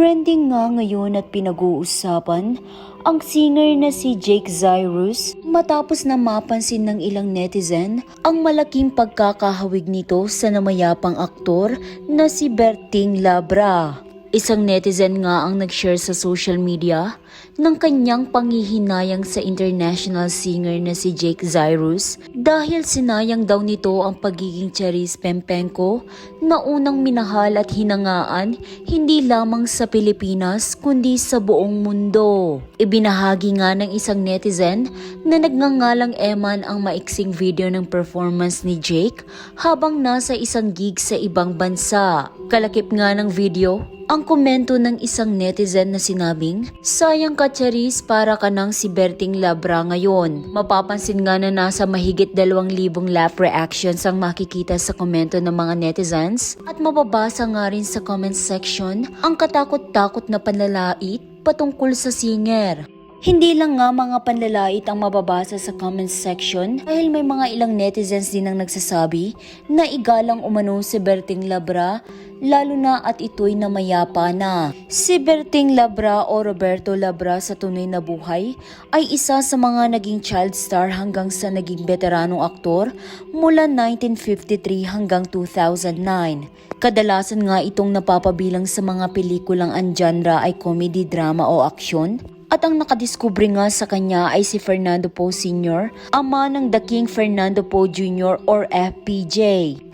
nga ngayon at pinag-uusapan ang singer na si Jake Zyrus matapos na mapansin ng ilang netizen ang malaking pagkakahawig nito sa namayapang aktor na si Berting Labra. Isang netizen nga ang nag-share sa social media ng kanyang panghihinayang sa international singer na si Jake Zyrus dahil sinayang daw nito ang pagiging Charis Pempenko na unang minahal at hinangaan hindi lamang sa Pilipinas kundi sa buong mundo. Ibinahagi nga ng isang netizen na nagngangalang Eman ang maiksing video ng performance ni Jake habang nasa isang gig sa ibang bansa. Kalakip nga ng video, ang komento ng isang netizen na sinabing, Sayang ka Charis para ka ng si Berting Labra ngayon. Mapapansin nga na nasa mahigit 2,000 laugh reactions ang makikita sa komento ng mga netizens at mababasa nga rin sa comment section ang katakot-takot na panlalait patungkol sa singer. Hindi lang nga mga panlalait ang mababasa sa comment section dahil may mga ilang netizens din ang nagsasabi na igalang umano si Berting Labra lalo na at ito'y namayapa na. Si Berting Labra o Roberto Labra sa tunay na buhay ay isa sa mga naging child star hanggang sa naging veteranong aktor mula 1953 hanggang 2009. Kadalasan nga itong napapabilang sa mga pelikulang ang genre ay comedy, drama o aksyon at ang nakadiskubre nga sa kanya ay si Fernando Poe Sr., ama ng The King Fernando Poe Jr. or FPJ.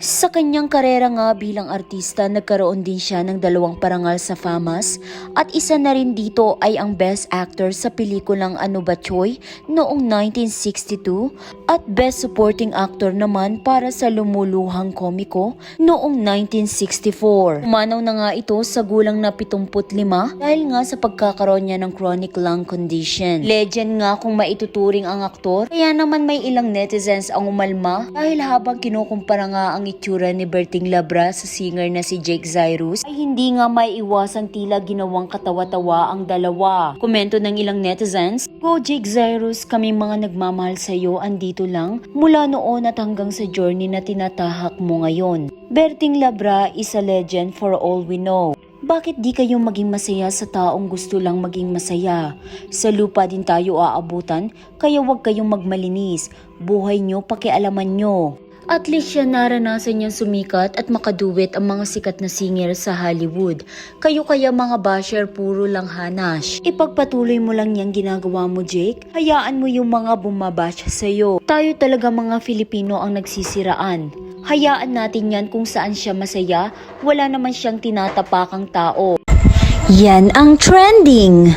Sa kanyang karera nga bilang artista, nagkaroon din siya ng dalawang parangal sa FAMAS at isa na rin dito ay ang Best Actor sa pelikulang Ano Ba Choy noong 1962 at Best Supporting Actor naman para sa Lumuluhang Komiko noong 1964. Umanaw na nga ito sa gulang na 75 dahil nga sa pagkakaroon niya ng chronic lung condition. Legend nga kung maituturing ang aktor, kaya naman may ilang netizens ang umalma dahil habang kinukumpara nga ang itsura ni Berting Labra sa singer na si Jake Zyrus, ay hindi nga may iwasang tila ginawang katawa-tawa ang dalawa. Komento ng ilang netizens, Go Jake Zyrus, kami mga nagmamahal sa iyo andito lang mula noon at hanggang sa journey na tinatahak mo ngayon. Berting Labra is a legend for all we know. Bakit di kayo maging masaya sa taong gusto lang maging masaya? Sa lupa din tayo aabutan, kaya huwag kayong magmalinis. Buhay nyo, pakialaman nyo. At least siya naranasan niyang sumikat at makaduwet ang mga sikat na singer sa Hollywood. Kayo kaya mga basher puro lang hanash. Ipagpatuloy mo lang yung ginagawa mo Jake. Hayaan mo yung mga bumabash sa'yo. Tayo talaga mga Filipino ang nagsisiraan. Hayaan natin yan kung saan siya masaya. Wala naman siyang tinatapakang tao. Yan ang trending.